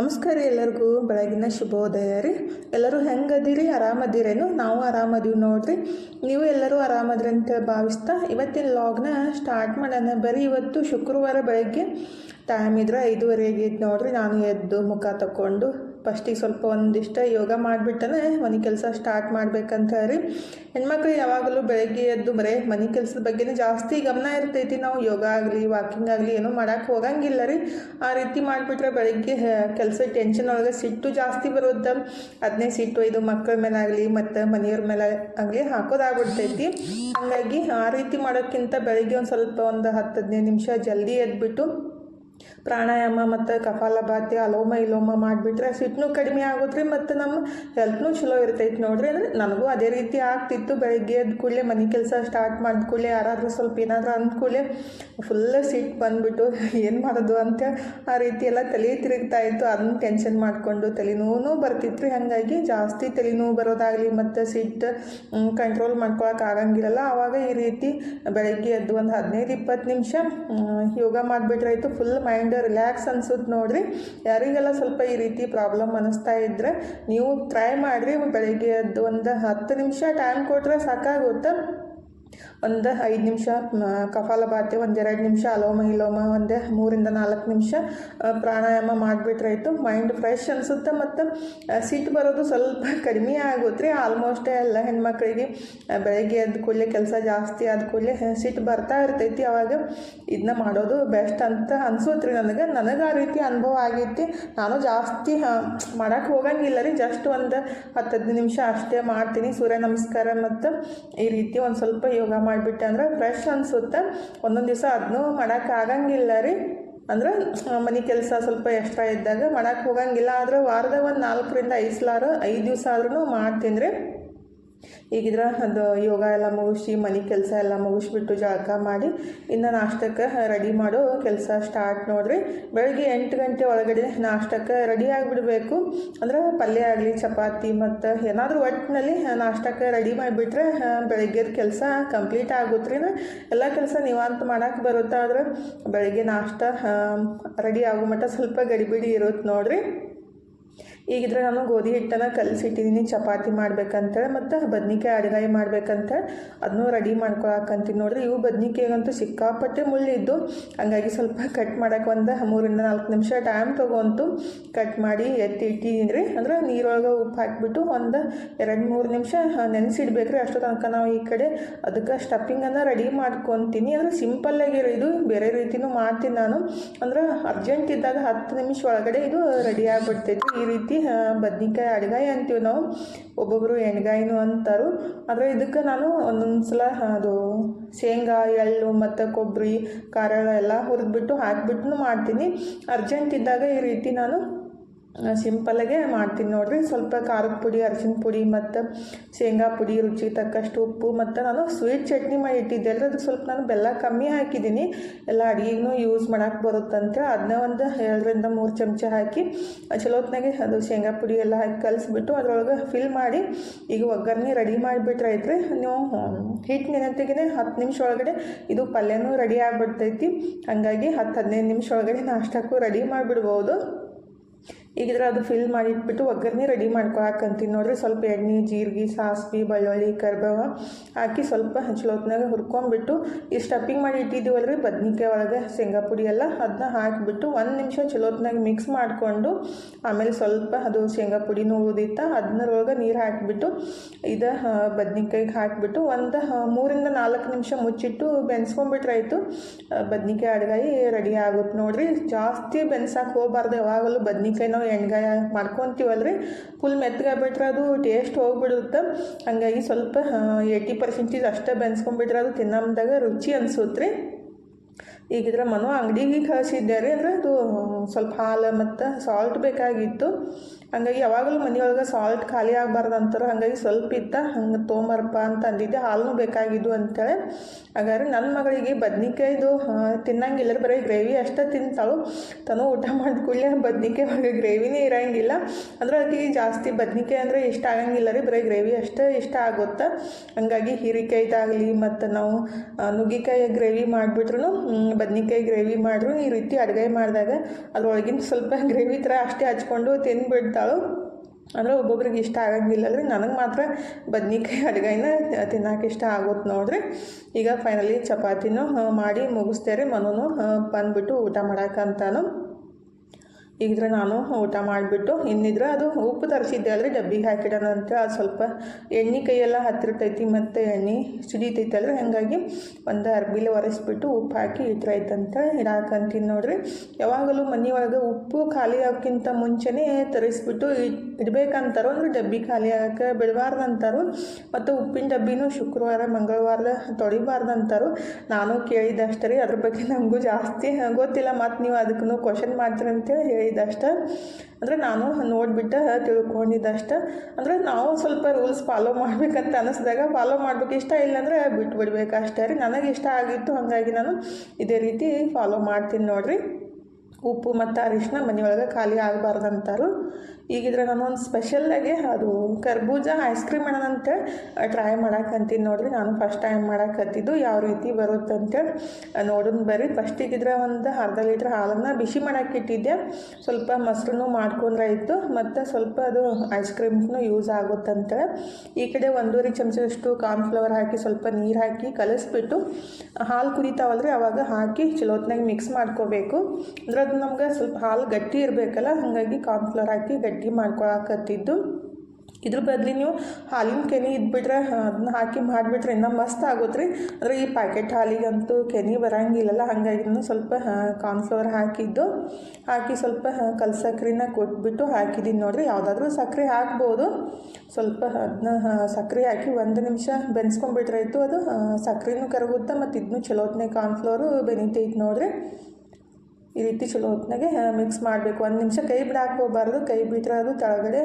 ನಮಸ್ಕಾರ ರೀ ಎಲ್ಲರಿಗೂ. ಬೆಳಗಿನ ಶುಭೋದಯ ರೀ. ಎಲ್ಲರೂ ಹೆಂಗದಿರಿ? ಆರಾಮದಿರೇನು? ನಾವು ಆರಾಮದೀವಿ ನೋಡ್ರಿ. ನೀವು ಎಲ್ಲರೂ ಆರಾಮದ್ರಿ ಅಂತ ಭಾವಿಸ್ತಾ ಇವತ್ತಿನ ಲಾಗ್ನ ಸ್ಟಾರ್ಟ್ ಮಾಡೋಣ. ಬರೀ ಇವತ್ತು ಶುಕ್ರವಾರ ಬೆಳಗ್ಗೆ ಟೈಮ್ ಇದ್ರೆ ಐದುವರೆಗೆ ನೋಡ್ರಿ. ನಾನು ಎದ್ದು ಮುಖ ತಕ್ಕೊಂಡು ಫಸ್ಟಿಗೆ ಸ್ವಲ್ಪ ಒಂದಿಷ್ಟು ಯೋಗ ಮಾಡಿಬಿಟ್ಟನೆ ಮನೆ ಕೆಲಸ ಸ್ಟಾರ್ಟ್ ಮಾಡ್ಬೇಕಂತ ರೀ ಹೆಣ್ಮಕ್ಳು ಯಾವಾಗಲೂ ಬೆಳಗ್ಗೆ ಎದ್ದು ಬರೀ ಮನೆ ಕೆಲಸದ ಬಗ್ಗೆನೇ ಜಾಸ್ತಿ ಗಮನ ಇರ್ತೈತಿ ನಾವು. ಯೋಗ ಆಗಲಿ ವಾಕಿಂಗ್ ಆಗಲಿ ಏನೂ ಮಾಡೋಕೆ ಹೋಗಂಗಿಲ್ಲ ರೀ. ಆ ರೀತಿ ಮಾಡಿಬಿಟ್ರೆ ಬೆಳಗ್ಗೆ ಕೆಲಸ ಟೆನ್ಷನ್ ಒಳಗೆ ಸಿಟ್ಟು ಜಾಸ್ತಿ ಬರುತ್ತೆ. ಅದನ್ನೇ ಸಿಟ್ಟು ಇದು ಮಕ್ಕಳ ಮೇಲೆ ಆಗಲಿ ಮತ್ತು ಮನೆಯವ್ರ ಮೇಲೆ ಆಗಲಿ ಹಾಕೋದಾಗ್ಬಿಡ್ತೈತಿ. ಹಾಗಾಗಿ ಆ ರೀತಿ ಮಾಡೋಕ್ಕಿಂತ ಬೆಳಗ್ಗೆ ಒಂದು ಸ್ವಲ್ಪ ಒಂದು ಹತ್ತು ಹದಿನೈದು ನಿಮಿಷ ಜಲ್ದಿ ಎದ್ಬಿಟ್ಟು ಪ್ರಾಣಾಯಾಮ ಮತ್ತು ಕಪಾಲಭಾತಿ, ಅಲೋಮ ಇಲೋಮ ಮಾಡಿಬಿಟ್ರೆ ಸೀಟ್ನು ಕಡಿಮೆ ಆಗುತ್ತೆ ಮತ್ತು ನಮ್ಮ ಹೆಲ್ತ್ನೂ ಚಲೋ ಇರ್ತೈತೆ ನೋಡ್ರಿ. ಅಂದರೆ ನನಗೂ ಅದೇ ರೀತಿ ಆಗ್ತಿತ್ತು. ಬೆಳಗ್ಗೆ ಎದ್ದ ಕೂಡಲೇ ಮನೆ ಕೆಲಸ ಸ್ಟಾರ್ಟ್ ಮಾಡಿದ ಕೂಡಲೇ ಯಾರಾದರೂ ಸ್ವಲ್ಪ ಏನಾದರೂ ಅಂದ ಕೂಡಲೇ ಫುಲ್ ಸಿಟ್ಟು ಬಂದುಬಿಟ್ಟು ಏನು ಮಾಡೋದು ಅಂತ ಆ ರೀತಿ ಎಲ್ಲ ತಲೆ ತಿರುಗ್ತಾ ಇತ್ತು. ಅದನ್ನ ಟೆನ್ಷನ್ ಮಾಡಿಕೊಂಡು ತಲೆನೋವು ಬರ್ತಿತ್ತು ಹಾಗಾಗಿ ಜಾಸ್ತಿ ತಲೆನೋವು ಬರೋದಾಗಲಿ ಮತ್ತು ಸಿಟ್ಟು ಕಂಟ್ರೋಲ್ ಮಾಡ್ಕೊಳಕ್ಕೆ ಆಗಂಗಿರಲ್ಲ ಆವಾಗ ಈ ರೀತಿ ಬೆಳಗ್ಗೆ ಎದ್ದು ಒಂದು ಹದಿನೈದು ಇಪ್ಪತ್ತು ನಿಮಿಷ ಯೋಗ ಮಾಡಿಬಿಟ್ರಾಯ್ತು ಫುಲ್ ಮೈಂಡ್ ರಿಲ್ಯಾಕ್ಸ್ ಅನ್ಸುತ್ತೆ ನೋಡ್ರಿ. ಯಾರಿಗೆಲ್ಲ ಸ್ವಲ್ಪ ಈ ರೀತಿ ಪ್ರಾಬ್ಲಮ್ ಅನಿಸ್ತಾ ಇದ್ದರೆ ನೀವು ಟ್ರೈ ಮಾಡಿರಿ ಬೆಳಿಗ್ಗೆ ಎದ್ದು ಒಂದು ಹತ್ತು ನಿಮಿಷ ಟೈಮ್ ಕೊಟ್ಟರೆ ಸಾಕಾಗುತ್ತೆ. ಒಂದು ಐದು ನಿಮಿಷ ಕಪಾಲಭಾತಿ ಒಂದೆರಡು ನಿಮಿಷ, ಅಲೋಮ ಇಲೋಮ, ಒಂದೇ ಮೂರಿಂದ ನಾಲ್ಕು ನಿಮಿಷ ಪ್ರಾಣಾಯಾಮ ಮಾಡಿಬಿಟ್ರಾಯ್ತು ಮೈಂಡ್ ಫ್ರೆಶ್ ಅನಿಸುತ್ತೆ ಮತ್ತು ಸಿಟ್ಟು ಬರೋದು ಸ್ವಲ್ಪ ಕಡಿಮೆ ಆಗುತ್ತೆ ರೀ ಆಲ್ಮೋಸ್ಟ್ ಎಲ್ಲ ಹೆಣ್ಮಕ್ಳಿಗೆ ಬೆಳಗ್ಗೆ ಎದ್ದ ಕೂಡಲೇ ಕೆಲಸ ಜಾಸ್ತಿ ಆದ ಕೂಡಲೇ ಸಿಟ್ಟು ಬರ್ತಾ ಇರ್ತೈತಿ. ಅವಾಗ ಇದನ್ನ ಮಾಡೋದು ಬೆಸ್ಟ್ ಅಂತ ಅನ್ಸುತ್ತೆ ರೀ ನನಗೆ. ನನಗೆ ಆ ರೀತಿ ಅನುಭವ ಆಗೈತಿ. ನಾನು ಜಾಸ್ತಿ ಮಾಡೋಕ್ಕೆ ಹೋಗಂಗಿಲ್ಲ ರೀ. ಜಸ್ಟ್ ಒಂದು ಹತ್ತು ನಿಮಿಷ ಅಷ್ಟೇ ಮಾಡ್ತೀನಿ. ಸೂರ್ಯ ನಮಸ್ಕಾರ ಮತ್ತು ಈ ರೀತಿ ಒಂದು ಸ್ವಲ್ಪ ಯೋಗ ಮಾಡಿಬಿಟ್ಟೆ ಅಂದ್ರೆ ಫ್ರೆಶ್ ಅನಿಸುತ್ತೆ. ಒಂದೊಂದು ದಿವಸ ಅದನ್ನೂ ಮಾಡೋಕ್ಕಾಗಂಗಿಲ್ಲ ರೀ. ಅಂದ್ರೆ ಮನೆ ಕೆಲಸ ಸ್ವಲ್ಪ ಎಕ್ಸ್ಟ್ರಾ ಇದ್ದಾಗ ಮಾಡೋಕ್ಕೆ ಹೋಗಂಗಿಲ್ಲ. ಆದರೆ ವಾರದಾಗ ಒಂದು ನಾಲ್ಕರಿಂದ ಐದು ಸಲಾರು, ಐದು ದಿವಸ ಆದ್ರೂ ಮಾಡ್ತೀನಿ ರೀ. ಈಗಿದ್ರೆ ಅದು ಯೋಗ ಎಲ್ಲ ಮುಗಿಸಿ, ಮನೆ ಕೆಲಸ ಎಲ್ಲ ಮುಗಿಸ್ಬಿಟ್ಟು ಜಳಕ ಮಾಡಿ, ಇನ್ನು ನಾಷ್ಟಕ್ಕೆ ರೆಡಿ ಮಾಡೋ ಕೆಲಸ ಸ್ಟಾರ್ಟ್ ನೋಡ್ರಿ. ಬೆಳಗ್ಗೆ ಎಂಟು ಗಂಟೆ ಒಳಗಡೆ ನಾಷ್ಟಕ್ಕೆ ರೆಡಿ ಆಗಿಬಿಡಬೇಕು. ಅಂದ್ರೆ ಪಲ್ಯ ಆಗಲಿ, ಚಪಾತಿ ಮತ್ತು ಏನಾದರೂ ಒಟ್ಟಿನಲ್ಲಿ ನಾಷ್ಟಕ್ಕೆ ರೆಡಿ ಮಾಡಿಬಿಟ್ರೆ ಬೆಳಗ್ಗೆದ ಕೆಲಸ ಕಂಪ್ಲೀಟ್ ಆಗುತ್ತೆ ರೀ ಎಲ್ಲ ಕೆಲಸ ನಿವಾಂತ ಮಾಡೋಕ್ಕೆ ಬರುತ್ತೆ ಆದ್ರೆ ಬೆಳಗ್ಗೆ ನಾಷ್ಟ ರೆಡಿ ಆಗೋ ಮಟ್ಟ ಸ್ವಲ್ಪ ಗಡಿಬಿಡಿ ಇರುತ್ತೆ ನೋಡ್ರಿ. ಈಗಿದ್ರೆ ನಾನು ಗೋಧಿ ಹಿಟ್ಟನ್ನು ಕಲಸಿಟ್ಟಿದ್ದೀನಿ ಚಪಾತಿ ಮಾಡ್ಬೇಕಂತೇಳಿ ಮತ್ತು ಬದ್ನಿಕಾಯಿ ಅಡುಗಾಯಿ ಮಾಡ್ಬೇಕಂತೇಳಿ ಅದನ್ನೂ ರೆಡಿ ಮಾಡ್ಕೊಳಕಂತೀನಿ. ನೋಡ್ರಿ ಇವು ಬದ್ನಿಕಾಯಿಗಂತೂ ಸಿಕ್ಕಾಪಟ್ಟೆ ಮುಳ್ಳಿದ್ದು ಹಂಗಾಗಿ ಸ್ವಲ್ಪ ಕಟ್ ಮಾಡೋಕೆ ಒಂದು ಮೂರಿಂದ ನಾಲ್ಕು ನಿಮಿಷ ಟೈಮ್ ತೊಗೊಂತು ಕಟ್ ಮಾಡಿ ಎತ್ತಿ ಇಟ್ಟಿದ್ದೀನಿ ರೀ ಅಂದ್ರೆ ನೀರೊಳಗೆ ಉಪ್ಪು ಹಾಕಿಬಿಟ್ಟು ಒಂದು ಎರಡು ಮೂರು ನಿಮಿಷ ನೆನೆಸಿಡ್ಬೇಕು ರೀ ಅಷ್ಟು ತನಕ ನಾವು ಈ ಕಡೆ ಅದಕ್ಕೆ ಸ್ಟಫಿಂಗನ್ನು ರೆಡಿ ಮಾಡ್ಕೊತೀನಿ. ಅಂದರೆ ಸಿಂಪಲ್ಲಾಗಿರೋ ಇದು, ಬೇರೆ ರೀತಿನೂ ಮಾಡ್ತೀನಿ ನಾನು. ಅಂದ್ರೆ ಅರ್ಜೆಂಟ್ ಇದ್ದಾಗ ಹತ್ತು ನಿಮಿಷ ಒಳಗಡೆ ಇದು ರೆಡಿ ಆಗಿಬಿಡ್ತೈತಿ. ಈ ರೀತಿ ಬದ್ನಿಕಾಯಿ ಅಡ್ಗಾಯಿ ಅಂತೀವಿ ನಾವು. ಒಬ್ಬೊಬ್ಬರು ಎಣ್ಗಾಯಿನೂ ಅಂತಾರು. ಆದರೆ ಇದಕ್ಕೆ ನಾನು ಒಂದೊಂದು ಸಲ ಅದು ಶೇಂಗಾ, ಎಳ್ಳು ಮತ್ತು ಕೊಬ್ಬರಿ ಖಾರ ಎಲ್ಲ ಹುರಿದ್ಬಿಟ್ಟು ಹಾಕಿಬಿಟ್ಟು ಮಾಡ್ತೀನಿ. ಅರ್ಜೆಂಟ್ ಇದ್ದಾಗ ಈ ರೀತಿ ನಾನು ಸಿಂಪಲ್ಲಾಗೆ ಮಾಡ್ತೀನಿ ನೋಡಿರಿ. ಸ್ವಲ್ಪ ಖಾರದ ಪುಡಿ, ಅರಿಶಿನ ಪುಡಿ ಮತ್ತು ಶೇಂಗಾ ಪುಡಿ ರುಚಿ ತಕ್ಕಷ್ಟು ಉಪ್ಪು ಮತ್ತು ನಾನು ಸ್ವೀಟ್ ಚಟ್ನಿ ಮಾಡಿ ಇಟ್ಟಿದ್ದೆ ಅಲ್ಲರಿ ಅದಕ್ಕೆ ಸ್ವಲ್ಪ ನಾನು ಬೆಲ್ಲ ಕಮ್ಮಿ ಹಾಕಿದ್ದೀನಿ. ಎಲ್ಲ ಅಡುಗೆಗೂ ಯೂಸ್ ಮಾಡೋಕ್ಕೆ ಬರುತ್ತಂತೆ ಅದನ್ನ ಒಂದು ಎರಡರಿಂದ ಮೂರು ಚಮಚ ಹಾಕಿ ಚಲೋತ್ನಾಗೆ ಅದು ಶೇಂಗಾ ಪುಡಿ ಎಲ್ಲ ಹಾಕಿ ಕಲಿಸ್ಬಿಟ್ಟು ಅದರೊಳಗೆ ಫಿಲ್ ಮಾಡಿ ಈಗ ಒಗ್ಗರಣೆ ರೆಡಿ ಮಾಡಿಬಿಟ್ರೆ ಐತ್ರಿ ನೀವು ಹಿಟ್ಟು ನೆನತೆಗೆ ಹತ್ತು ನಿಮಿಷ ಒಳಗಡೆ ಇದು ಪಲ್ಯನೂ ರೆಡಿ ಆಗಿಬಿಡ್ತೈತಿ. ಹಾಗಾಗಿ ಹತ್ತು ಹದಿನೈದು ನಿಮಿಷ ಒಳಗಡೆ ನಾಷ್ಟಕ್ಕೂ ರೆಡಿ ಮಾಡಿಬಿಡ್ಬೋದು. ಈಗಿದ್ರೆ ಅದು ಫಿಲ್ ಮಾಡಿ ಇಟ್ಬಿಟ್ಟು ಒಗ್ಗರಣೆ ರೆಡಿ ಮಾಡ್ಕೊಳಕಂತೀನಿ ನೋಡ್ರಿ ಸ್ವಲ್ಪ ಎಣ್ಣೆ, ಜೀರಿಗೆ, ಸಾಸ್ವಿ, ಬೆಳ್ಳುಳ್ಳಿ, ಕರ್ಬೇವ ಹಾಕಿ ಸ್ವಲ್ಪ ಹಂಚ್ಲೋತ್ನಾಗ ಹುರ್ಕೊಂಡ್ಬಿಟ್ಟು ಈ ಸ್ಟಫಿಂಗ್ ಮಾಡಿ ಇಟ್ಟಿದ್ದೀವಲ್ರಿ? ಬದ್ನಿಕಾಯಿ ಒಳಗೆ ಶೇಂಗಾ ಪುಡಿ ಎಲ್ಲ ಅದನ್ನ ಹಾಕಿಬಿಟ್ಟು ಒಂದು ನಿಮಿಷ ಚಲೋತ್ನಾಗ ಮಿಕ್ಸ್ ಮಾಡಿಕೊಂಡು ಆಮೇಲೆ ಸ್ವಲ್ಪ ಅದು ಶೇಂಗಾ ಪುಡಿನೂ ಉಳಿದಿತ್ತ ಅದನ್ನರೊಳಗೆ ನೀರು ಹಾಕಿಬಿಟ್ಟು ಇದು ಬದ್ನಿಕಾಯಿಗೆ ಹಾಕಿಬಿಟ್ಟು ಒಂದು ಮೂರಿಂದ ನಾಲ್ಕು ನಿಮಿಷ ಮುಚ್ಚಿಟ್ಟು ಬೆನ್ಸ್ಕೊಂಡ್ಬಿಟ್ರಾಯ್ತು ಬದ್ನಿಕಾಯಿ ಅಡ್ಗಾಯಿ ರೆಡಿ ಆಗುತ್ತೆ. ನೋಡಿರಿ ಜಾಸ್ತಿ ಬೆನ್ಸಕ್ಕೆ ಹೋಗ್ಬಾರ್ದು. ಯಾವಾಗಲೂ ಬದ್ನಿಕಾಯಿ ನಾವು ಎಣ್ಗಾಯಿ ಮಾಡ್ಕೊತೀವಲ್ರಿ? ಫುಲ್ ಮೆತ್ತಗಾಗ್ಬಿಟ್ರೆ ಅದು ಟೇಸ್ಟ್ ಹೋಗ್ಬಿಡುತ್ತೆ. ಹಂಗಾಗಿ ಸ್ವಲ್ಪ ಏಯ್ಟಿ ಪರ್ಸೆಂಟೇಜ್ ಅಷ್ಟೇ ಬೆನ್ಸ್ಕೊಂಡ್ಬಿಟ್ರೆ ಅದು ತಿನ್ನಮ್ದಾಗ ರುಚಿ ಅನ್ಸುತ್ತೆ ರೀ ಈಗಿದ್ರೆ ಮನು ಅಂಗಡಿಗೆ ಕಳಿಸಿದ್ದೆ ರೀ ಅಂದರೆ ಅದು ಸ್ವಲ್ಪ ಹಾಲು ಮತ್ತು ಸಾಲ್ಟ್ ಬೇಕಾಗಿತ್ತು. ಹಂಗಾಗಿ ಯಾವಾಗಲೂ ಮನೆಯೊಳಗೆ ಸಾಲ್ಟ್ ಖಾಲಿ ಆಗಬಾರ್ದು ಅಂತಾರೆ, ಹಾಗಾಗಿ ಸ್ವಲ್ಪ ಇತ್ತ ಹಂಗೆ ತೊಗೊಂಬರಪ್ಪ ಅಂತ ಅಂದಿದ್ದೆ. ಹಾಲು ಬೇಕಾಗಿದ್ದು ಅಂತೇಳಿ. ಹಾಗಾದ್ರೆ ನನ್ನ ಮಗಳಿಗೆ ಬದ್ನಿಕಾಯ್ದು ತಿನ್ನಂಗಿಲ್ಲ ಬರೀ ಗ್ರೇವಿ ಅಷ್ಟೇ ತಿಂತಾಳು. ತಾನು ಊಟ ಮಾಡಿದ ಕೂಡಲೇ ಬದ್ನಿಕಾಯಿ ಒಳಗೆ ಗ್ರೇವಿನೇ ಇರಂಗಿಲ್ಲ. ಅಂದ್ರೆ ಅದಕ್ಕೆ ಜಾಸ್ತಿ ಬದ್ನಿಕಾಯಿ ಅಂದರೆ ಇಷ್ಟ ಆಗಂಗಿಲ್ಲ ರೀ, ಬರೀ ಗ್ರೇವಿ ಅಷ್ಟೇ ಇಷ್ಟ ಆಗುತ್ತೆ. ಹಂಗಾಗಿ ಹೀರೆಕಾಯ್ದಾಗಲಿ ಮತ್ತು ನಾವು ನುಗ್ಗಿಕಾಯಿ ಗ್ರೇವಿ ಮಾಡಿಬಿಟ್ರು ಬದ್ನಿಕಾಯಿ ಗ್ರೇವಿ ಮಾಡಿದ್ರು. ಈ ರೀತಿ ಅಡುಗೆ ಮಾಡಿದಾಗ ಅದ್ರೊಳಗಿನ ಸ್ವಲ್ಪ ಗ್ರೇವಿ ಥರ ಅಷ್ಟೇ ಹಚ್ಕೊಂಡು ತಿಂದುಬಿಡ್ತಾಳು. ಅಂದರೆ ಒಬ್ಬೊಬ್ರಿಗೆ ಇಷ್ಟ ಆಗಂಗಿಲ್ಲ ರೀ ನನಗೆ ಮಾತ್ರ ಬದ್ನಿಕಾಯಿ ಅಡುಗೆನ ತಿನ್ನಕ್ಕೆ ಇಷ್ಟ ಆಗುತ್ತೆ ನೋಡ್ರಿ. ಈಗ ಫೈನಲಿ ಚಪಾತಿನೂ ಮಾಡಿ ಮುಗಿಸ್ತೇವೆ ರೀ ಮನೂ ಬಂದುಬಿಟ್ಟು ಊಟ ಮಾಡಕ್ಕಂತಾನು. ಈಗಿದ್ರೆ ನಾನು ಊಟ ಮಾಡಿಬಿಟ್ಟು ಇನ್ನಿದ್ರೆ ಅದು ಉಪ್ಪು ತರಿಸಿದ್ದೆ, ಆದರೆ ಡಬ್ಬಿಗೆ ಹಾಕಿಡೋಣ ಅಂತ ಅದು ಸ್ವಲ್ಪ ಎಣ್ಣೆ ಕೈಯೆಲ್ಲ ಹತ್ತಿರ್ತೈತಿ ಮತ್ತು ಎಣ್ಣೆ ಸಿಡಿತೈತಿ ಅಂದರೆ ಹಾಗಾಗಿ ಒಂದು ಅರ್ಬಿಲಿ ಒರೆಸ್ಬಿಟ್ಟು ಉಪ್ಪು ಹಾಕಿ ಇಟ್ರೈತಂತ ಇಡಾಕಂತೀನಿ ನೋಡ್ರಿ. ಯಾವಾಗಲೂ ಮನೆ ಒಳಗೆ ಉಪ್ಪು ಖಾಲಿ ಆಗೋಕ್ಕಿಂತ ಮುಂಚೆನೇ ತರಿಸ್ಬಿಟ್ಟು ಇಡಬೇಕಂತಾರೋ, ಅಂದರೆ ಡಬ್ಬಿ ಖಾಲಿ ಆಗೋಕ್ಕೆ ಬಿಡಬಾರ್ದು ಅಂತಾರೋ ಮತ್ತು ಉಪ್ಪಿನ ಡಬ್ಬಿನೂ ಶುಕ್ರವಾರ, ಮಂಗಳವಾರ ತೊಳಿಬಾರ್ದಂತಾರು. ನಾನು ಕೇಳಿದಷ್ಟೇ ರೀ, ಅದ್ರ ಬಗ್ಗೆ ನಮಗೂ ಜಾಸ್ತಿ ಗೊತ್ತಿಲ್ಲ ಮತ್ತು ನೀವು ಅದಕ್ಕೂ ಕ್ವಶನ್ ಮಾಡ್ತೀರಿ ಅಂತೇಳಿ ಹೇಳಿದಷ್ಟ ಅಂದರೆ ನಾನು ನೋಡಿಬಿಟ್ಟು, ತಿಳ್ಕೊಂಡಿದ್ದಷ್ಟ. ಅಂದರೆ ನಾವು ಸ್ವಲ್ಪ ರೂಲ್ಸ್ ಫಾಲೋ ಮಾಡ್ಬೇಕಂತ ಅನ್ನಿಸ್ದಾಗ ಫಾಲೋ ಮಾಡ್ಬೇಕು. ಇಷ್ಟ ಇಲ್ಲಾಂದ್ರೆ ಬಿಟ್ಬಿಡ್ಬೇಕು ಅಷ್ಟೇ ರೀ. ನನಗೆ ಇಷ್ಟ ಆಗಿತ್ತು, ಹಾಗಾಗಿ ನಾನು ಇದೇ ರೀತಿ ಫಾಲೋ ಮಾಡ್ತೀನಿ ನೋಡಿರಿ. ಉಪ್ಪು ಮತ್ತು ಅರಿಶಿನ ಮನೆಯೊಳಗೆ ಖಾಲಿ ಆಗಬಾರ್ದು ಅಂತಾರು. ಈಗಿದ್ರೆ ನಾನು ಒಂದು ಸ್ಪೆಷಲ್ಲಾಗಿ ಅದು ಕರ್ಬೂಜ ಐಸ್ ಕ್ರೀಮ್ ಮಾಡೋಣ ಅಂತೇಳಿ ಟ್ರೈ ಮಾಡಕ್ಕಂತೀನಿ ನೋಡ್ರಿ. ನಾನು ಫಸ್ಟ್ ಟೈಮ್ ಮಾಡಕ್ಕತ್ತಿದ್ದು ಯಾವ ರೀತಿ ಬರುತ್ತೆ ಅಂತೇಳಿ ನೋಡೋಣ ಬರ್ರಿ. ಫಸ್ಟಿಗಿದ್ರೆ ಒಂದು ಅರ್ಧ ಲೀಟ್ರ್ ಹಾಲನ್ನು ಬಿಸಿ ಮಾಡಕ್ಕೆ ಇಟ್ಟಿದ್ದೆ. ಸ್ವಲ್ಪ ಮೊಸರನ್ನು ಮಾಡ್ಕೊಂಡ್ರೆ ಇತ್ತು ಮತ್ತು ಸ್ವಲ್ಪ ಅದು ಐಸ್ ಕ್ರೀಮ್ಗೂ ಯೂಸ್ ಆಗುತ್ತಂತೇಳಿ ಈ ಕಡೆ ಒಂದೂವರೆ ಚಮಚದಷ್ಟು ಕಾರ್ನ್ಫ್ಲವರ್ ಹಾಕಿ, ಸ್ವಲ್ಪ ನೀರು ಹಾಕಿ ಕಲಿಸ್ಬಿಟ್ಟು ಹಾಲು ಕುದಿತಾವಲ್ರಿ ಅವಾಗ ಹಾಕಿ ಚಲೋತ್ನಾಗ ಮಿಕ್ಸ್ ಮಾಡ್ಕೋಬೇಕು. ಅಂದ್ರೆ ಅದು ನಮ್ಗೆ ಸ್ವಲ್ಪ ಹಾಲು ಗಟ್ಟಿ ಇರಬೇಕಲ್ಲ, ಹಾಗಾಗಿ ಕಾರ್ನ್ಫ್ಲವರ್ ಹಾಕಿ ಗಟ್ಟಿ ಮಾಡ್ಕೊಳಕತ್ತಿದ್ದು. ಇದ್ರ ಬದಲಿ ನೀವು ಹಾಲಿನ ಕೆನೆ ಇದ್ಬಿಟ್ರೆ ಅದನ್ನ ಹಾಕಿ ಮಾಡಿಬಿಟ್ರೆ ಇನ್ನೂ ಮಸ್ತ್ ಆಗುತ್ತೆ ರೀ ಅಂದರೆ ಈ ಪ್ಯಾಕೆಟ್ ಹಾಲಿಗಂತೂ ಕೆನೆ ಬರಂಗಿಲ್ಲಲ್ಲ, ಹಾಗಾಗಿ ಸ್ವಲ್ಪ ಕಾರ್ನ್ಫ್ಲವರ್ ಹಾಕಿದ್ದು. ಹಾಕಿ ಸ್ವಲ್ಪ ಕಲ್ ಸಕ್ರೆನ ಕೊಟ್ಬಿಟ್ಟು ಹಾಕಿದ್ದೀನಿ ನೋಡಿರಿ. ಯಾವುದಾದ್ರೂ ಸಕ್ಕರೆ ಹಾಕ್ಬೋದು. ಸ್ವಲ್ಪ ಅದನ್ನ ಸಕ್ಕರೆ ಹಾಕಿ ಒಂದು ನಿಮಿಷ ಬೆನ್ಸ್ಕೊಂಡ್ಬಿಟ್ರಾಯ್ತು ಅದು ಸಕ್ಕರೆನೂ ಕರಗುತ್ತೆ ಮತ್ತು ಇದನ್ನು ಚಲೋತ್ನೇ ಕಾರ್ನ್ಫ್ಲವರು ಬೆನಿತೈತೆ ನೋಡಿರಿ. ಈ ರೀತಿ ಚಲೋ ಹೊತ್ನಾಗೆ ಮಿಕ್ಸ್ ಮಾಡಬೇಕು. ಒಂದು ನಿಮಿಷ ಕೈ ಬಿಡಾಕ್ ಹೋಗ್ಬಾರ್ದು ಕೈ ಬಿಟ್ರೆ ಅದು ಕೆಳಗಡೆ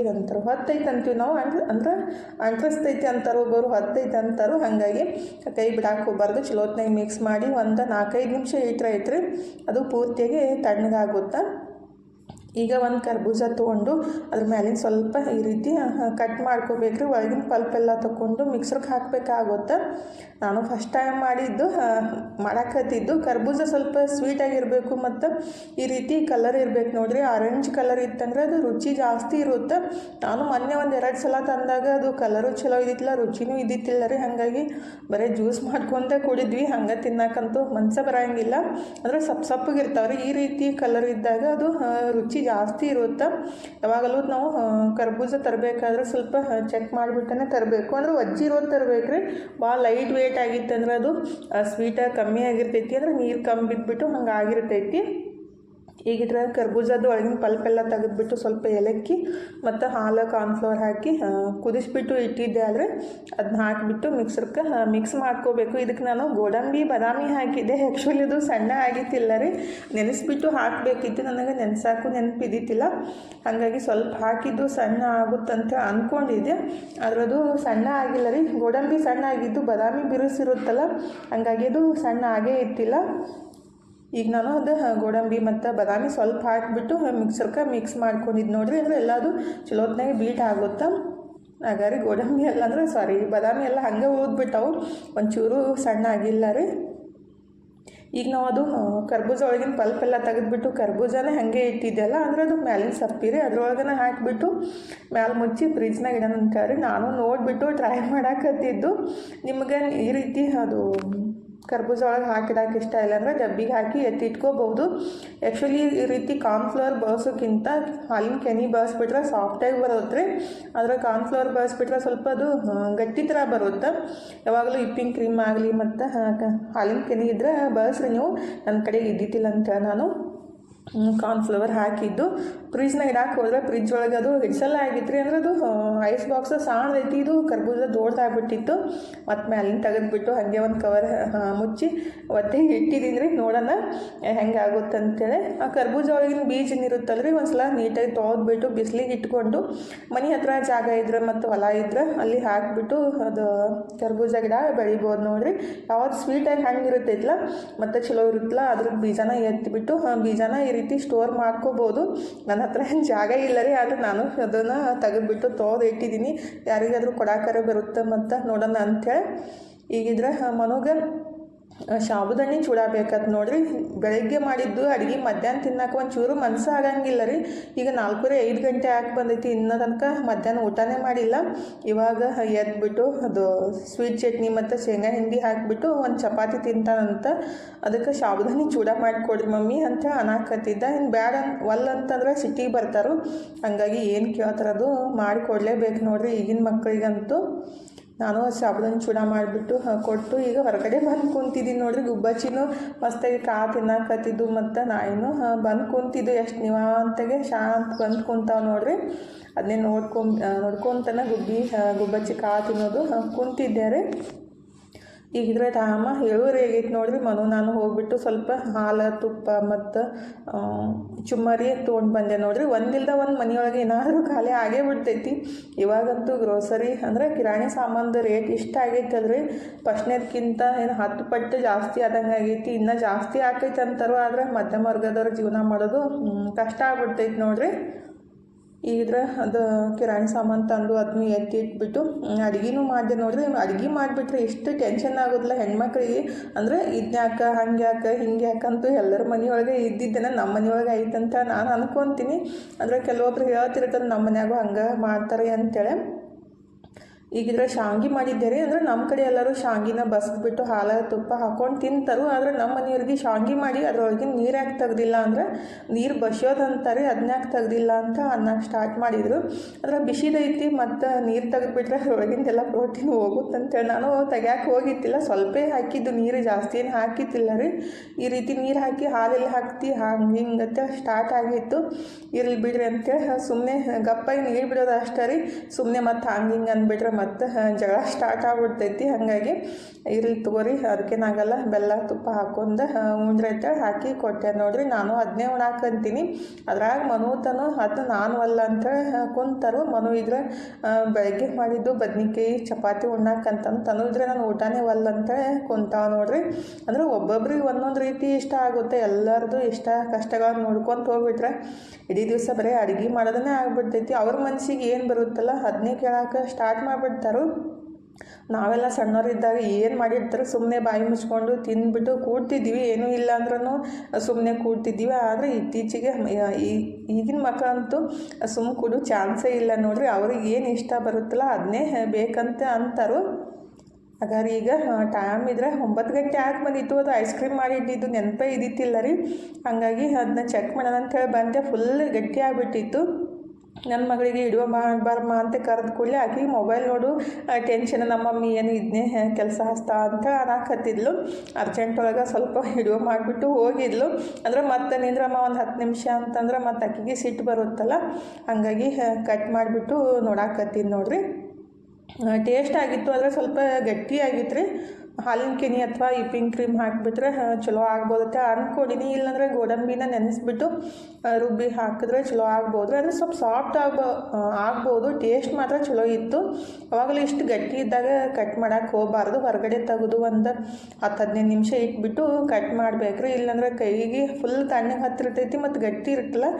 ಏನಂತಾರೆ ಹೊತ್ತೈತೆ ಅಂತೀವಿ ನಾವು ಅಂಟ್ ಅಂದ್ರೆ ಅಂಟ್ರಸ್ತೈತಿ ಅಂತಾರೆ ಒಬ್ಬರು ಹೊತ್ತೈತೆ ಅಂತಾರು, ಹಾಗಾಗಿ ಕೈ ಬಿಡಾಕ್ ಹೋಗಬಾರ್ದು ಚಲೋ ಹೊತ್ನಾಗೆ ಮಿಕ್ಸ್ ಮಾಡಿ ಒಂದು ನಾಲ್ಕೈದು ನಿಮಿಷ ಇಟ್ರೆ ಐತ್ರಿ ಅದು ಪೂರ್ತಿಯಾಗಿ ತಣ್ಣಗಾಗುತ್ತಾ ಈಗ ಒಂದು ಕರ್ಬೂಜ ತೊಗೊಂಡು ಅದ್ರ ಮೇಲಿನ ಸ್ವಲ್ಪ ಈ ರೀತಿ ಕಟ್ ಮಾಡ್ಕೋಬೇಕ್ರಿ. ಒಳಗಿನ ಪಲ್ಪ್ ಎಲ್ಲ ತೊಗೊಂಡು ಮಿಕ್ಸರ್ಗೆ ಹಾಕಬೇಕಾಗುತ್ತೆ. ನಾನು ಫಸ್ಟ್ ಟೈಮ್ ಮಾಡಿದ್ದು ಮಾಡಾಕತ್ತಿದ್ದು. ಕರ್ಬೂಜ ಸ್ವಲ್ಪ ಸ್ವೀಟಾಗಿರಬೇಕು ಮತ್ತು ಈ ರೀತಿ ಕಲರ್ ಇರಬೇಕು ನೋಡಿರಿ. ಆರೆಂಜ್ ಕಲರ್ ಇತ್ತಂದ್ರೆ ಅದು ರುಚಿ ಜಾಸ್ತಿ ಇರುತ್ತೆ. ನಾನು ಮೊನ್ನೆ ಒಂದು ಎರಡು ಸಲ ತಂದಾಗ ಅದು ಕಲರು ಚಲೋ ಇದ್ದಿತ್ತಿಲ್ಲ, ರುಚಿನೂ ಇದ್ದಿತ್ತಿಲ್ಲ ರೀ. ಹಾಗಾಗಿ ಬರೀ ಜ್ಯೂಸ್ ಮಾಡ್ಕೊಂತ ಕುಡಿದ್ವಿ. ಹಂಗೆ ತಿನ್ನಕ್ಕಂತೂ ಮನ್ಸ ಬರೋಂಗಿಲ್ಲ. ಅಂದರೆ ಸಪ್ ಸಪ್ಪಗಿರ್ತಾವೆ ರೀ ಈ ರೀತಿ ಕಲರ್ ಇದ್ದಾಗ ಅದು ರುಚಿ ಜಾಸ್ತಿ ಇರುತ್ತೆ? ಯಾವಾಗಲೂ ನಾವು ಕರ್ಬೂಜ ತರಬೇಕಾದ್ರೆ ಸ್ವಲ್ಪ ಚೆಕ್ ಮಾಡಿಬಿಟ್ಟೇ ತರಬೇಕು. ಅಂದ್ರೆ ಒಜ್ಜಿ ಇರೋದು ತರಬೇಕು ರೀ ಭಾಳ ಲೈಟ್ ವೇಟ್ ಆಗಿತ್ತಂದ್ರೆ ಅದು ಸ್ವೀಟಾಗಿ ಕಮ್ಮಿ ಆಗಿರ್ತೈತಿ. ಅಂದ್ರೆ ನೀರು ಕಮ್ಮಿ ಬಿದ್ದುಬಿಟ್ಟು ಹಂಗೆ ಆಗಿರ್ತೈತಿ. ಈಗಿದ್ರೆ ಕರ್ಬೂಜದ್ದು ಒಳಗಿನ ಪಲ್ಪೆಲ್ಲ ತೆಗೆದುಬಿಟ್ಟು ಸ್ವಲ್ಪ ಏಲಕ್ಕಿ ಮತ್ತು ಹಾಲು, ಕಾರ್ನ್ಫ್ಲವರ್ ಹಾಕಿ ಕುದಿಸ್ಬಿಟ್ಟು ಇಟ್ಟಿದ್ದೆ ಆದರೆ ಅದನ್ನ ಹಾಕಿಬಿಟ್ಟು ಮಿಕ್ಸರ್ಗೆ ಮಿಕ್ಸ್ ಮಾಡ್ಕೋಬೇಕು. ಇದಕ್ಕೆ ನಾನು ಗೋಡಂಬಿ, ಬಾದಾಮಿ ಹಾಕಿದ್ದೆ. ಆ್ಯಕ್ಚುಲಿ ಅದು ಸಣ್ಣ ಆಗಿತ್ತಿಲ್ಲ ರೀ. ನೆನೆಸ್ಬಿಟ್ಟು ಹಾಕಬೇಕಿತ್ತು. ನನಗೆ ನೆನೆಸಾಕು ನೆನಪಿದ್ದಿತ್ತಿಲ್ಲ ಹಾಗಾಗಿ ಸ್ವಲ್ಪ ಹಾಕಿದ್ದು ಸಣ್ಣ ಆಗುತ್ತಂತ ಅಂದ್ಕೊಂಡಿದ್ದೆ ಆದ್ರೆ ಅದು ಸಣ್ಣ ಆಗಿಲ್ಲ ರೀ. ಗೋಡಂಬಿ ಸಣ್ಣ ಆಗಿದ್ದು ಬಾದಾಮಿ ಬಿರುಸಿರುತ್ತಲ್ಲ, ಹಾಗಾಗಿ ಅದು ಸಣ್ಣ ಆಗೇ ಇತ್ತಿಲ್ಲ. ಈಗ ನಾನು ಅದು ಗೋಡಂಬಿ ಮತ್ತು ಬಾದಾಮಿ ಸ್ವಲ್ಪ ಹಾಕಿಬಿಟ್ಟು ಮಿಕ್ಸರ್ಗೆ ಮಿಕ್ಸ್ ಮಾಡ್ಕೊಂಡಿದ್ದು ನೋಡಿರಿ ಅಂದರೆ ಎಲ್ಲದು ಚಲೋತ್ನಾಗೆ ಬೀಟ್ ಆಗುತ್ತಾ? ಹಾಗಾದ್ರೆ ಗೋಡಂಬಿ ಎಲ್ಲ ಅಂದ್ರೆ ಸಾರಿ ಬಾದಾಮಿ ಎಲ್ಲ ಹಂಗೆ ಊದ್ಬಿಟ್ಟವು ಒಂಚೂರು ಸಣ್ಣ ಆಗಿಲ್ಲ ರೀ. ಈಗ ನಾವು ಅದು ಕರ್ಬೂಜ ಒಳಗಿನ ಪಲ್ಪ್ ಎಲ್ಲ ತೆಗೆದುಬಿಟ್ಟು ಕರ್ಬೂಜನೇ ಹಾಗೆ ಇಟ್ಟಿದ್ದೆಲ್ಲ, ಅಂದ್ರೆ ಅದು ಮ್ಯಾಲಿನ ಸಪ್ಪಿರಿ ಅದ್ರೊಳಗೆ ಹಾಕಿಬಿಟ್ಟು ಮ್ಯಾಲೆ ಮುಚ್ಚಿ ಫ್ರಿಜ್ನಾಗ ಇಡೋಣ ಅಂತಾರೆ ನಾನು ನೋಡಿಬಿಟ್ಟು ಟ್ರೈ ಮಾಡಾಕತ್ತಿದ್ದು. ನಿಮ್ಗೆ ಈ ರೀತಿ ಅದು ಕರ್ಬೂಜ ಒಳಗೆ ಹಾಕಿಡಕ್ಕೆ ಇಷ್ಟ ಇಲ್ಲ ಅಂದರೆ ಡಬ್ಬಿಗೆ ಹಾಕಿ ಎತ್ತಿಟ್ಕೋಬೋದು ಆ್ಯಕ್ಚುಲಿ ಈ ರೀತಿ ಕಾರ್ನ್ಫ್ಲವರ್ ಬಳಸೋಕ್ಕಿಂತ ಹಾಲಿನ ಕೆನಿ ಬಳಸ್ಬಿಟ್ರೆ ಸಾಫ್ಟಾಗಿ ಬರುತ್ತೆ. ರೀ ಆದರೆ ಕಾರ್ನ್ಫ್ಲವರ್ ಬಳಸ್ಬಿಟ್ರೆ ಸ್ವಲ್ಪ ಅದು ಗಟ್ಟಿ ಥರ ಬರುತ್ತೆ. ಯಾವಾಗಲೂ ಇಪ್ಪಿಂಗ್ ಕ್ರೀಮ್ ಆಗಲಿ ಮತ್ತು ಹಾಲಿನ ಕೆನೆ ಇದ್ದರೆ ಬಳಸ್ರಿ ನೀವು. ನನ್ನ ಕಡೆ ಇದ್ದಿದ್ದಿಲ್ಲ ಅಂತ ನಾನು ಕಾರ್ನ್ಫ್ಲವರ್ ಹಾಕಿದ್ದು. ಫ್ರಿಜ್ನಾಗ ಇಡಕ್ಕೆ ಹೋದ್ರೆ ಫ್ರಿಜ್ ಒಳಗೆ ಅದು ಹಿಡ್ಸಲ್ಲ ಆಗಿತ್ತು ಅಂದ್ರೆ ಅದು ಐಸ್ ಬಾಕ್ಸ್ ಸಣ್ಣದೈತಿ ಇದು ಕರ್ಬೂಜ ದೊಡ್ಡದಾಗ್ಬಿಟ್ಟಿತ್ತು ಮತ್ತು ಮ್ಯಾಲಿನ ತೆಗೆದ್ಬಿಟ್ಟು ಹಾಗೆ ಒಂದು ಕವರ್ ಮುಚ್ಚಿ ಒತ್ತೆ ಇಟ್ಟಿದ್ದೀನಿ ರೀ ನೋಡೋಣ ಹೆಂಗೆ ಆಗುತ್ತೆ ಅಂತೇಳಿ ಆ, ಕರ್ಬೂಜ ಒಳಗಿನ ಬೀಜ ಏನಿರುತ್ತಲ್ಲ ರೀ ಒಂದು ಸಲ ನೀಟಾಗಿ ತೊಳೆದ್ಬಿಟ್ಟು ಬಿಸಿಲಿಗೆ ಇಟ್ಕೊಂಡು ಮನೆ ಹತ್ರ ಜಾಗ ಇದ್ರೆ ಮತ್ತು ಹೊಲ ಇದ್ರೆ ಅಲ್ಲಿ ಹಾಕಿಬಿಟ್ಟು ಅದು ಕರ್ಬೂಜ ಗಿಡ ಬೆಳಿಬೋದು ನೋಡ್ರಿ. ಯಾವ್ದು ಸ್ವೀಟಾಗಿ ಹಣ್ಣು ಇರುತ್ತೈತಲ್ಲ ಮತ್ತೆ ಚಲೋ ಇರುತ್ತಲ್ಲ ಅದ್ರ ಬೀಜನ ಎತ್ತಿಬಿಟ್ಟು ಬೀಜನ ಈ ರೀತಿ ಸ್ಟೋರ್ ಮಾಡ್ಕೋಬೋದು. ನನ್ನ ಹತ್ರ ಜಾಗ ಇಲ್ಲ ರೀ ಆದರೆ ನಾನು ಅದನ್ನು ತೆಗೆದುಬಿಟ್ಟು ತೊಳೆದು ಇಟ್ಟಿದ್ದೀನಿ. ಯಾರಿಗಾದರೂ ಕೊಡಾಕರೆ ಬರುತ್ತೆ ಮತ್ತು ನೋಡೋಣ ಅಂಥೇಳಿ ಈಗಿದ್ರೆ ಮನೋಗೆ ಸಾಬುದಾನಿ ಚೂಡ ನೋಡಿರಿ. ಬೆಳಗ್ಗೆ ಮಾಡಿದ್ದು ಅಡುಗೆ ಮಧ್ಯಾಹ್ನ ತಿನ್ನಕ್ಕೆ ಒಂಚೂರು ಮನಸ್ಸು ಆಗಂಗಿಲ್ಲ ರೀ. ಈಗ ನಾಲ್ಕೂವರೆ ಐದು ಗಂಟೆ ಹಾಕಿ ಬಂದೈತಿ ಇನ್ನೂ ತನಕ ಮಧ್ಯಾಹ್ನ ಊಟನೇ ಮಾಡಿಲ್ಲ. ಇವಾಗ ಎದ್ಬಿಟ್ಟು ಅದು ಸ್ವೀಟ್ ಚಟ್ನಿ ಮತ್ತು ಶೇಂಗಾ ಹಿಂಡಿ ಹಾಕಿಬಿಟ್ಟು ಒಂದು ಚಪಾತಿ ತಿಂತಾನಂತ. ಅದಕ್ಕೆ ಸಾಬುದಾನಿ ಚೂಡ ಮಾಡಿಕೊಡ್ರಿ ಮಮ್ಮಿ ಅಂತ ಅನಾಕತ್ತಿದ್ದ. ಇನ್ನು ಬ್ಯಾಡ ಒಲ್ಲ ಅಂತಂದ್ರೆ ಸಿಟಿಗೆ ಬರ್ತಾರೋ. ಹಂಗಾಗಿ ಏನು ಕೇಳ್ತಾರದು ಮಾಡಿಕೊಡ್ಲೇಬೇಕು ನೋಡಿರಿ ಈಗಿನ ಮಕ್ಕಳಿಗಂತೂ ನಾನು ಸಾಬುದಾನಿ ಚೂಡ ಮಾಡಿಬಿಟ್ಟು ಕೊಟ್ಟು ಈಗ ಹೊರಗಡೆ ಬಂದು ಕುಂತಿದ್ದೀನಿ ನೋಡ್ರಿ. ಗುಬ್ಬಚ್ಚಿನೂ ಮಸ್ತಾಗಿ ಕಾ ತಿನ್ನಕತ್ತಿದ್ದು ಮತ್ತು ನಾಯಿನೂ ಬಂದು ಕುಂತಿದ್ದು ಎಷ್ಟು ನಿವಾಂತಗೆ ಶಾಂತ ಬಂದು ಕುಂತಾವ ನೋಡ್ರಿ. ಅದನ್ನೇ ನೋಡ್ಕೊಂಡ್ ನೋಡ್ಕೊತನ ಗುಬ್ಬಿ ಗುಬ್ಬಚ್ಚಿ ಕಾ ತಿನ್ನೋದು ಕುಂತಿದ್ದೆ ರೀ. ಈಗ ಇದ್ರೆ ಟೈಮ ಏಳುವರೆ ಆಗೈತೆ ನೋಡ್ರಿ ಮನು. ನಾನು ಹೋಗ್ಬಿಟ್ಟು ಸ್ವಲ್ಪ ಹಾಲು, ತುಪ್ಪ ಮತ್ತು ಚುಮ್ಮರಿ ತೊಗೊಂಡು ಬಂದೆ ನೋಡ್ರಿ. ಒಂದಿಲ್ದ ಒಂದು ಮನೆಯೊಳಗೆ ಏನಾದರೂ ಖಾಲಿ ಆಗೇ ಬಿಡ್ತೈತಿ. ಇವಾಗಂತೂ ಗ್ರೋಸರಿ ಅಂದರೆ ಕಿರಾಣಿ ಸಾಮಾನ್ದು ರೇಟ್ ಇಷ್ಟ ಆಗೈತಲ್ರಿ. ಫಸ್ಟ್ನೇದ್ಕಿಂತ ಏನು ಹತ್ತು ಪಟ್ಟು ಜಾಸ್ತಿ ಆದಂಗೆ ಆಗೈತಿ. ಇನ್ನೂ ಜಾಸ್ತಿ ಆಕೈತೆ ಅಂತಾರೋ ಆದರೆ ಮಧ್ಯಮ ವರ್ಗದವ್ರ ಜೀವನ ಮಾಡೋದು ಕಷ್ಟ ಆಗ್ಬಿಡ್ತೈತಿ ನೋಡ್ರಿ. ಇದ್ರ ಅದು ಕಿರಾಣಿ ಸಾಮಾನು ತಂದು ಅದನ್ನು ಎತ್ತಿ ಇಟ್ಬಿಟ್ಟು ಅಡುಗೆನೂ ಮಾಡಿದೆ ನೋಡಿದ್ರೆ ಅಡುಗೆ ಮಾಡಿಬಿಟ್ರೆ ಎಷ್ಟು ಟೆನ್ಷನ್ ಆಗೋದಿಲ್ಲ ಹೆಣ್ಮಕ್ಳಿಗೆ. ಅಂದರೆ ಇದ್ನ್ಯಾಕ ಹಂಗೆ ಯಾಕೆ, ಹಿಂಗೆ ಯಾಕಂತೂ ಎಲ್ಲರ ಮನೆಯೊಳಗೆ ಇದ್ದಿದ್ದೇನೆ ನಮ್ಮ ಮನೆಯೊಳಗೆ ಐತಂತ ನಾನು ಅನ್ಕೊತೀನಿ. ಅಂದರೆ ಕೆಲವೊಬ್ರು ಹೇಳ್ತಿರ್ತಾರೆ ನಮ್ಮ ಮನ್ಯಾಗೂ ಹಂಗೆ ಮಾಡ್ತಾರೆ ಅಂತೇಳಿ. ಈಗಿದ್ರೆ ಶಾಂಗಿ ಮಾಡಿದ್ದೇರಿ ಅಂದ್ರೆ ನಮ್ಮ ಕಡೆ ಎಲ್ಲರೂ ಶಾಂಗಿನ ಬಸ್ದ್ಬಿಟ್ಟು ಹಾಲ ತುಪ್ಪ ಹಾಕೊಂಡು ತಿಂತಾರು. ಆದ್ರೆ ನಮ್ಮ ಮನೆಯವ್ರಿಗೆ ಶಾಂಗಿ ಮಾಡಿ ಅದ್ರೊಳಗಿನ ನೀರು ಯಾಕೆ ತೆಗ್ದಿಲ್ಲ ಅಂದ್ರೆ ನೀರು ಬಸಿಯೋದಂತಾರೆ ಅಂತಾರೆ ಅದನ್ಯಾಕೆ ತೆಗ್ದಿಲ್ಲ ಅಂತ ಅನ್ನಕ್ಕೆ ಸ್ಟಾರ್ಟ್ ಮಾಡಿದರು. ಅದ್ರ ಬಿಸಿದೈತಿ ಮತ್ತು ನೀರು ತೆಗೆದುಬಿಟ್ರೆ ಒಳಗಿಂದೆಲ್ಲ ಪ್ರೋಟೀನ್ ಹೋಗುತ್ತಂತೇಳಿ ನಾನು ತೆಗ್ಯಾಕೆ ಹೋಗಿತ್ತಿಲ್ಲ ಸ್ವಲ್ಪ ಹಾಕಿದ್ದು ನೀರು, ಜಾಸ್ತಿ ಏನು ಹಾಕಿದ್ದಿಲ್ಲ ರೀ. ಈ ರೀತಿ ನೀರು ಹಾಕಿ ಹಾಲೆಲ್ಲ ಹಾಕ್ತಿ ಹಂಗೆ ಹಿಂಗತ್ತೆ ಸ್ಟಾರ್ಟ್ ಆಗಿತ್ತು. ಇರಲಿ ಬಿಡ್ರಿ ಅಂತೇಳಿ ಸುಮ್ಮನೆ ಗಪ್ಪಾಗಿ ನೀರು ಬಿಡೋದು ಅಷ್ಟೇ ರೀ. ಸುಮ್ಮನೆ ಮತ್ತು ಹಂಗೆ ಹಿಂಗೆ ಅಂದ್ಬಿಟ್ರೆ ಮತ್ತೆ ಜಗಳ ಸ್ಟಾರ್ಟ್ ಆಗ್ಬಿಡ್ತೈತಿ. ಹಾಗಾಗಿ ಇರಲಿ ತಗೋರಿ. ಅದಕ್ಕೇನಾಗಲ್ಲ ಬೆಲ್ಲ, ತುಪ್ಪ ಹಾಕೊಂಡು ಉಂಡ್ರೆ ಅಂತೇಳಿ ಹಾಕಿ ಕೊಟ್ಟೆ. ನೋಡ್ರಿ ನಾನು ಅದನ್ನೇ ಉಣಾಕಂತೀನಿ ಅದ್ರಾಗ ಮನೂತನು, ಅದು ನಾನು ಅಲ್ಲ ಅಂತೇಳಿ ಕುಂತರು. ಮನು ಇದ್ರೆ ಬೆಳಗ್ಗೆ ಮಾಡಿದ್ದು ಬದ್ನಿಕಾಯಿ ಚಪಾತಿ ಉಣ್ಣಾಕಂತಂದು ತನು ಇದ್ರೆ ನಾನು ಊಟನೇ ಒಲ್ಲ ಅಂತೇಳಿ ಕುಂತಾವ ನೋಡ್ರಿ. ಅಂದ್ರೆ ಒಬ್ಬೊಬ್ರಿಗೆ ಒಂದೊಂದು ರೀತಿ ಇಷ್ಟ ಆಗುತ್ತೆ. ಎಲ್ಲರದು ಇಷ್ಟ ಕಷ್ಟಗಳನ್ನ ನೋಡ್ಕೊಂತ ಹೋಗ್ಬಿಟ್ರೆ ಇಡೀ ದಿವಸ ಬರೀ ಅಡುಗೆ ಮಾಡೋದನ್ನೇ ಆಗ್ಬಿಡ್ತೈತಿ. ಅವ್ರ ಮನ್ಸಿಗೆ ಏನು ಬರುತ್ತಲ್ಲ ಅದನ್ನೇ ಕೇಳಕ್ಕೆ ಸ್ಟಾರ್ಟ್ ಮಾಡಿಬಿಡ್ತಾರೋ. ನಾವೆಲ್ಲ ಸಣ್ಣವರಿದ್ದಾಗ ಏನು ಮಾಡಿರ್ತಾರೆ ಸುಮ್ಮನೆ ಬಾಯಿ ಮುಚ್ಕೊಂಡು ತಿಂದ್ಬಿಟ್ಟು ಕೂಡ್ತಿದ್ದೀವಿ ಏನೂ ಇಲ್ಲ ಅಂದ್ರೂ ಸುಮ್ಮನೆ ಕೂಡ್ತಿದ್ದೀವಿ ಆದರೆ ಇತ್ತೀಚೆಗೆ ಈಗಿನ ಮಕ್ಕಳಂತೂ ಸುಮ್ಮ ಕೂಡು ಚಾನ್ಸೇ ಇಲ್ಲ ನೋಡ್ರಿ. ಅವ್ರಿಗೆ ಏನು ಇಷ್ಟ ಬರುತ್ತಲ್ಲ ಅದನ್ನೇ ಬೇಕಂತ ಅಂತಾರೋ. ಹಾಗಾದ್ರೆ ಈಗ ಟೈಮ್ ಇದ್ರೆ ಒಂಬತ್ತು ಗಂಟೆ ಆಗಿ ಬಂದಿತ್ತು ಅದು ಐಸ್ ಕ್ರೀಮ್ ಮಾಡಿಟ್ಟಿದ್ದು ನೆನಪೇ ಇದ್ದಿತ್ತಿಲ್ಲ ರೀ. ಹಾಗಾಗಿ ಅದನ್ನ ಚೆಕ್ ಮಾಡೋಣ ಅಂತ ಹೇಳಿ ಬಂದೆ. ಫುಲ್ ಗಟ್ಟಿ ಆಗಿಬಿಟ್ಟಿತ್ತು. ನನ್ನ ಮಗಳಿಗೆ ಇಡುವ ಮಾಡಬಾರಮ್ಮ ಅಂತ ಕರೆದ ಕೂಡಲೇ ಆಕೆಗೆ ಮೊಬೈಲ್ ನೋಡು ಟೆನ್ಷನ್ ನಮ್ಮ ಮಮ್ಮಿ ಏನು ಇದನ್ನೇ ಕೆಲಸ ಹಸ್ತಾ ಅಂತ ಅನ್ನಕತ್ತಿದ್ಲು ಅರ್ಜೆಂಟ್ ಒಳಗೆ ಸ್ವಲ್ಪ ಹಿಡುವ ಮಾಡಿಬಿಟ್ಟು ಹೋಗಿದ್ಲು. ಅಂದ್ರೆ ಮತ್ತೆ ನಿಂದ್ರಮ್ಮ ಒಂದು ಹತ್ತು ನಿಮಿಷ ಅಂತಂದ್ರೆ ಮತ್ತೆ ಅಕ್ಕಿಗೆ ಸಿಟ್ಟು ಬರುತ್ತಲ್ಲ, ಹಾಗಾಗಿ ಕಟ್ ಮಾಡಿಬಿಟ್ಟು ನೋಡಾಕತ್ತೀನಿ ನೋಡ್ರಿ. ಟೇಸ್ಟ್ ಆಗಿತ್ತು ಅಂದರೆ ಸ್ವಲ್ಪ ಗಟ್ಟಿ ಆಗಿತ್ತು ರೀ ಹಾಲಿನ ಕೆನಿ ಅಥವಾ ಇಪ್ಪಿಂಗ್ ಕ್ರೀಮ್ ಹಾಕಿಬಿಟ್ರೆ ಚಲೋ ಆಗ್ಬೋದತ್ತೆ. ಅಂದ್ಕೊಂಡಿನಿ ಇಲ್ಲಾಂದರೆ ಗೋಡಂಬಿನ ನೆನೆಸ್ಬಿಟ್ಟು ರುಬ್ಬಿ ಹಾಕಿದ್ರೆ ಚಲೋ ಆಗ್ಬೋದು. ಅಂದರೆ ಸ್ವಲ್ಪ ಸಾಫ್ಟ್ ಆಗ ಆಗ್ಬೋದು. ಟೇಸ್ಟ್ ಮಾತ್ರ ಚಲೋ ಇತ್ತು. ಅವಾಗಲೂ ಇಷ್ಟು ಗಟ್ಟಿ ಇದ್ದಾಗ ಕಟ್ ಮಾಡೋಕ್ಕೆ ಹೋಗಬಾರ್ದು. ಹೊರಗಡೆ ತೆಗೆದು ಒಂದು ಹತ್ತು ಹದಿನೈದು ನಿಮಿಷ ಇಟ್ಬಿಟ್ಟು ಕಟ್ ಮಾಡಬೇಕ್ರಿ. ಇಲ್ಲಾಂದ್ರೆ ಕೈಗೆ ಫುಲ್ ತಣ್ಣಗೆ ಹತ್ತಿರ್ತೈತಿ ಮತ್ತು ಗಟ್ಟಿ ಇರ್ತಲ್ಲ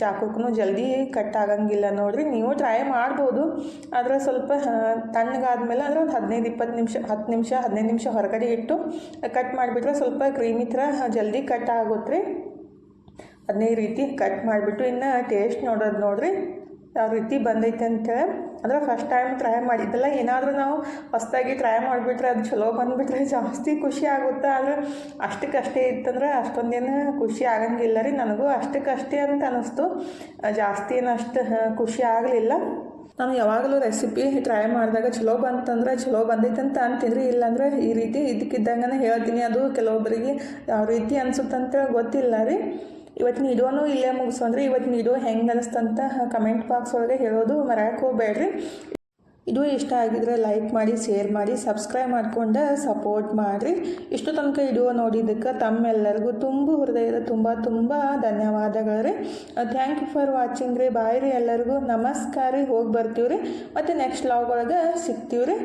ಚಾಕುಕ್ಕೂ ಜಲ್ದಿ ಕಟ್ ಆಗಂಗಿಲ್ಲ ನೋಡಿರಿ. ನೀವು ಟ್ರೈ ಮಾಡ್ಬೋದು. ಆದರೆ ಸ್ವಲ್ಪ ತಣ್ಣಗಾದ್ಮೇಲೆ ಅಂದರೆ ಒಂದು ಹದಿನೈದು, ಇಪ್ಪತ್ತು ನಿಮಿಷ, ಹತ್ತು ನಿಮಿಷ, ಹದಿನೈದು ನಿಮಿಷ ಹೊರಗಡೆ ಇಟ್ಟು ಕಟ್ ಮಾಡಿಬಿಟ್ರೆ ಸ್ವಲ್ಪ ಕ್ರೀಮಿ ಥರ ಜಲ್ದಿ ಕಟ್ ಆಗುತ್ತೆ. ಅದನ್ನೇ ಈ ರೀತಿ ಕಟ್ ಮಾಡಿಬಿಟ್ಟು ಇನ್ನು ಟೇಸ್ಟ್ ನೋಡೋದು ನೋಡಿರಿ. ಯಾವ ರೀತಿ ಬಂದೈತೆ ಅಂತೇಳಿ ಅಂದ್ರೆ ಫಸ್ಟ್ ಟೈಮ್ ಟ್ರೈ ಮಾಡಿದ್ದಲ್ಲ, ಏನಾದರೂ ನಾವು ಹೊಸ್ದಾಗಿ ಟ್ರೈ ಮಾಡಿಬಿಟ್ರೆ ಅದು ಚಲೋ ಬಂದುಬಿಟ್ರೆ ಜಾಸ್ತಿ ಖುಷಿ ಆಗುತ್ತೆ? ಆದರೆ ಅಷ್ಟಕ್ಕಷ್ಟೇ ಇತ್ತಂದ್ರೆ ಅಷ್ಟೊಂದೇನು ಖುಷಿ ಆಗಂಗಿಲ್ಲ ರೀ ನನಗೂ. ಅಷ್ಟಕ್ಕಷ್ಟೇ ಅಂತ ಅನ್ನಿಸ್ತು ಜಾಸ್ತಿ ಏನು ಅಷ್ಟು ಖುಷಿ ಆಗಲಿಲ್ಲ. ನಾನು ಯಾವಾಗಲೂ ರೆಸಿಪಿ ಟ್ರೈ ಮಾಡಿದಾಗ ಚಲೋ ಬಂತಂದ್ರೆ ಚಲೋ ಬಂದೈತೆ ಅಂತ ಅಂತೀನಿ ಇಲ್ಲಾಂದ್ರೆ ಈ ರೀತಿ ಇದಕ್ಕಿದ್ದಂಗೆ ಹೇಳ್ತೀನಿ. ಅದು ಕೆಲವೊಬ್ಬರಿಗೆ ಯಾವ ರೀತಿ ಅನ್ಸುತ್ತಂತ ಗೊತ್ತಿಲ್ಲ ರೀ. ಇವತ್ತಿನ ಇಡೋನು ಇಲ್ಲೇ ಮುಗಿಸೋಂದ್ರೆ ಇವತ್ತಿನ ಇಡೋ ಹೆಂಗೆ ಅನಿಸ್ತಂತ ಕಮೆಂಟ್ ಬಾಕ್ಸ್ ಒಳಗೆ ಹೇಳೋದು ಮರೆಯಕ್ಕೆ ಹೋಗ್ಬೇಡ್ರಿ. ಇದು ಇಷ್ಟ ಆಗಿದ್ರೆ ಲೈಕ್ ಮಾಡಿ ಶೇರ್ ಮಾಡಿ ಸಬ್ಸ್ಕ್ರೈಬ್ ಮಾಡ್ಕೊಂಡು ಸಪೋರ್ಟ್ ಮಾಡಿರಿ. ಇಷ್ಟು ತನಕ ಇಡುವ ನೋಡಿದ್ದಕ್ಕೆ ತಮ್ಮೆಲ್ಲರಿಗೂ ತುಂಬ ಹೃದಯದ ತುಂಬ ತುಂಬ ಧನ್ಯವಾದಗಳು ರೀ ಥ್ಯಾಂಕ್ ಯು ಫಾರ್ ವಾಚಿಂಗ್ ರೀ. ಬಾಯ್ ರೀ ಎಲ್ಲರಿಗೂ. ನಮಸ್ಕಾರ ರೀ. ಹೋಗಿ ಬರ್ತೀವಿ ರೀ ಮತ್ತು ನೆಕ್ಸ್ಟ್ ಲಾಗ್ ಒಳಗೆ ಸಿಗ್ತೀವಿ ರೀ